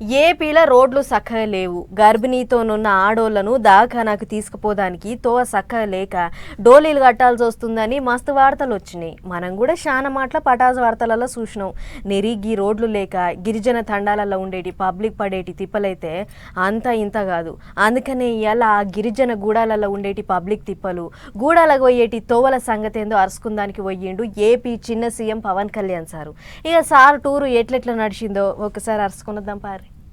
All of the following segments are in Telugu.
ఏపీలో రోడ్లు సక్కగా లేవు. గర్భిణీతోనున్న ఆడోళ్ళను దాఖానాకు తీసుకుపోదానికి తోవ సక్కగా లేక డోలీలు కట్టాల్సి వస్తుందని మస్తు వార్తలు వచ్చినాయి. మనం కూడా చాలా మాటల పటాస్ వార్తలలో చూసినాం. నెరిగి రోడ్లు లేక గిరిజన తండాలలో ఉండేటి పబ్లిక్ పడేటి తిప్పలైతే అంత ఇంత కాదు. అందుకనే ఇలా గిరిజన గూడాలలో ఉండేటి పబ్లిక్ తిప్పలు గూడాలకు పోయేటి తోవల సంగతి ఏందో పోయిండు ఏపీ చిన్న సీఎం పవన్ కళ్యాణ్ సారు. ఇక సార్ టూరు ఎట్లెట్లా నడిచిందో ఒకసారి అరుసుకున్నదాం పారి.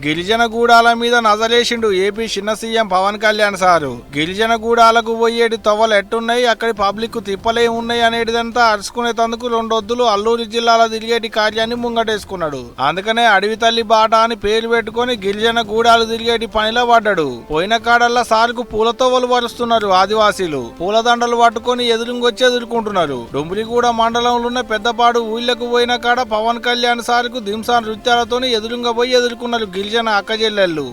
గిరిజన గూడాల మీద నజలేసిండు ఏపీ చిన్న సీఎం పవన్ కళ్యాణ్ సారు. గిరిజన గూడాలకు పోయేటి తవ్వలు ఎట్టున్నాయి? అక్కడి పబ్లిక్ తిప్పలే ఉన్నాయి అనేటిదంతా అరుచుకునేందుకు రెండొద్దులు అల్లూరి జిల్లాలో తిరిగేటి కార్యాన్ని ముంగటేసుకున్నాడు. అందుకనే అడవి తల్లి బాట అని పేరు పెట్టుకొని గిరిజన గూడాలు తిరిగేటి పనిలో పడ్డాడు. పోయిన కాడల్లా సార్కు పూల తవ్వలు పరుస్తున్నారు ఆదివాసీలు. పూలదండలు పట్టుకొని ఎదురుంగొచ్చి ఎదుర్కొంటున్నారు. డుంబ్రిగూడ మండలంలో ఉన్న పెద్దపాడు ఊళ్ళకు పోయిన కాడ పవన్ కళ్యాణ్ సార్కు దింసా నృత్యాలతోని ఎదురుంగా పోయి ఎదుర్కొన్నారు. గిరిజన అక్కజెల్లెళ్ళు.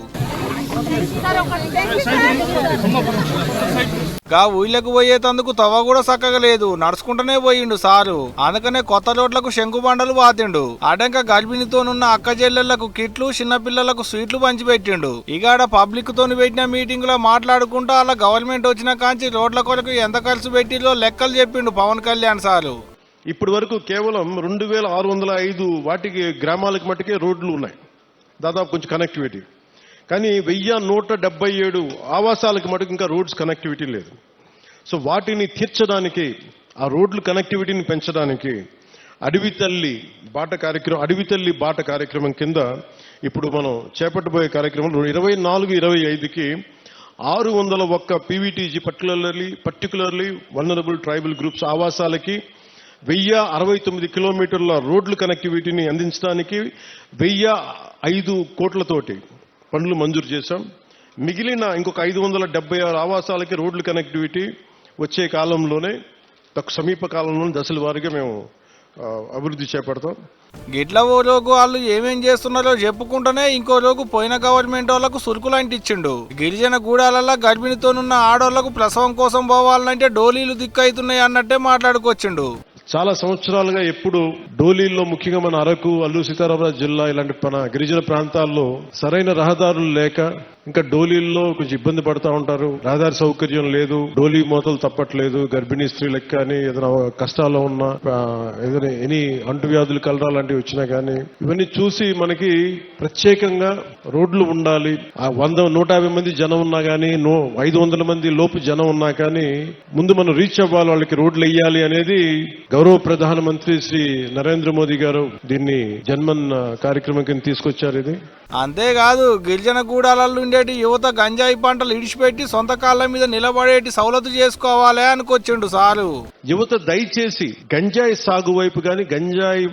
గా ఊళ్ళకు పోయేతందుకు తవ్వ కూడా చక్కగా లేదు. నడుచుకుంటూనే పోయిండు సారు. అందుకనే కొత్త రోడ్లకు శంకు బండలు వాతిండు. అడంక గర్భిణితోనున్న అక్క చెల్లెళ్ళకు కిట్లు చిన్నపిల్లలకు స్వీట్లు పంచిపెట్టిండు. ఇగాడ పబ్లిక్ తోని పెట్టిన మీటింగ్లో మాట్లాడుకుంటూ అలా గవర్నమెంట్ వచ్చిన కాంచి రోడ్ల కొరకు ఎంత ఖర్చు పెట్టిలో లెక్కలు చెప్పిండు పవన్ కళ్యాణ్ సారు. ఇప్పటి వరకు కేవలం రెండు వేల ఆరు వందల ఐదు వాటికి గ్రామాలకు మట్టుకే రోడ్లు ఉన్నాయి. దాదాపు కొంచెం కనెక్టివిటీ కానీ వెయ్యి నూట డెబ్బై ఏడు ఆవాసాలకు మటుకు ఇంకా రోడ్స్ కనెక్టివిటీ లేదు. సో వాటిని తీర్చడానికి ఆ రోడ్లు కనెక్టివిటీని పెంచడానికి అడవి తల్లి బాట కార్యక్రమం అడవి తల్లి బాట కార్యక్రమం కింద ఇప్పుడు మనం చేపట్టబోయే కార్యక్రమం ఇరవై నాలుగు ఇరవై ఐదుకి ఆరు వందల ఒక్క PVTG particularly particularly vulnerable tribal groups ఆవాసాలకి వెయ్యి అరవై తొమ్మిది కిలోమీటర్ల రోడ్లు కనెక్టివిటీని అందించడానికి వెయ్యి ఐదు కోట్లతోటి పనులు మంజూరు చేశాం. మిగిలిన ఇంకొక ఐదు వందల డెబ్బై ఆరు ఆవాసాలకి రోడ్లు కనెక్టివిటీ వచ్చే కాలంలోనే తక్కువ సమీప కాలంలోనే దశల వారీగా మేము అభివృద్ధి చేపడతాం. గిట్ల ఓ రోజు వాళ్ళు ఏమేం చేస్తున్నారో చెప్పుకుంటూనే ఇంకో రోజు పోయిన గవర్నమెంట్ వాళ్ళకు సురుకులు అంటించిండు. గిరిజన గూడాలలో గర్భిణితోనున్న ఆడోళ్ళకు ప్రసవం కోసం పోవాలంటే డోలీలు దిక్కైతున్నాయి అన్నట్టే మాట్లాడుకొచ్చిండు. చాలా సంవత్సరాలుగా ఎప్పుడు డోలీల్లో ముఖ్యంగా మన అరకు అల్లు సీతారామరాజు జిల్లా ఇలాంటి మన గిరిజన ప్రాంతాల్లో సరైన రహదారులు లేక ఇంకా డోలీల్లో కొంచెం ఇబ్బంది పడతా ఉంటారు. రహదారి సౌకర్యం లేదు. డోలీ మూతలు తప్పట్లేదు. గర్భిణీ స్త్రీలకు కానీ ఏదైనా కష్టాల్లో ఉన్న ఏదైనా ఎనీ అంటువ్యాధులు కలరా లాంటివి వచ్చినా కానీ ఇవన్నీ చూసి మనకి ప్రత్యేకంగా రోడ్లు ఉండాలి. ఆ వంద నూట యాభై మంది జనం ఉన్నా కానీ ఐదు వందల మంది లోపు జనం ఉన్నా కానీ ముందు మనం రీచ్ అవ్వాలి వాళ్ళకి రోడ్లు వేయాలి అనేది గౌరవ ప్రధానమంత్రి శ్రీ నరేంద్ర మోదీ గారు దీన్ని జన్మన్ కార్యక్రమం కింద తీసుకొచ్చారు ఇది. అంతేకాదు గిరిజన గూడాలలో ఉండేటి యువత గంజాయి పంటలు ఇడిచిపెట్టి సొంత కాళ్ళ మీద నిలబడేటి సౌలతు చేసుకోవాలి అనుకొచ్చిండు సారు. యువత దయచేసి గంజాయి సాగు వైపు కానీ గంజాయి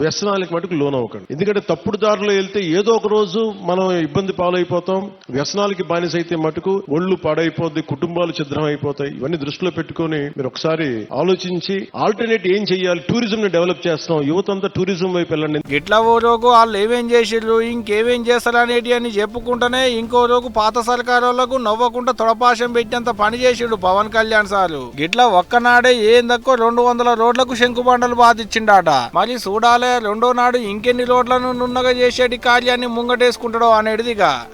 వ్యసనాలకు మటుకు లోనవ్వకండి. ఎందుకంటే తప్పుడు దారిలో వెళ్తే ఏదో ఒక రోజు మనం ఇబ్బంది పాలైపోతాం. వ్యసనాలకి బానిస అయితే మటుకు ఒళ్ళు పాడైపోద్ది కుటుంబాలు ఛిద్రం అయిపోతాయి ఇవన్నీ దృష్టిలో పెట్టుకొని మీరు ఒకసారి ఆలోచించి ఆల్టర్నేట్ ఏం చేయాలి టూరిజం ని డెవలప్ చేస్తున్నాం. యువత అంతా టూరిజం వైపు వెళ్ళండి. గిట్ల ఓ రోజు వాళ్ళు ఏమేం చేసిర్రు ఇంకేమేం చేస్తారు అనేటి అని చెప్పుకుంటూనే ఇంకో రోజు పాత సర్కారులకు నవ్వకుండా తొడపాశం పెట్టేంత పని చేసిండు పవన్ కళ్యాణ్ సారు. గిట్ల ఒక్కనాడే ఏందక్కో రెండు వందల రోడ్లకు శంకుబండలు బాధించిండాట. మరి చూడాలే రెండో నాడు ఇంకెన్ని రోడ్లను నున్నగా చేసేటి కార్యాన్ని ముంగటేసుకుంటాడో అనేటిదిగా.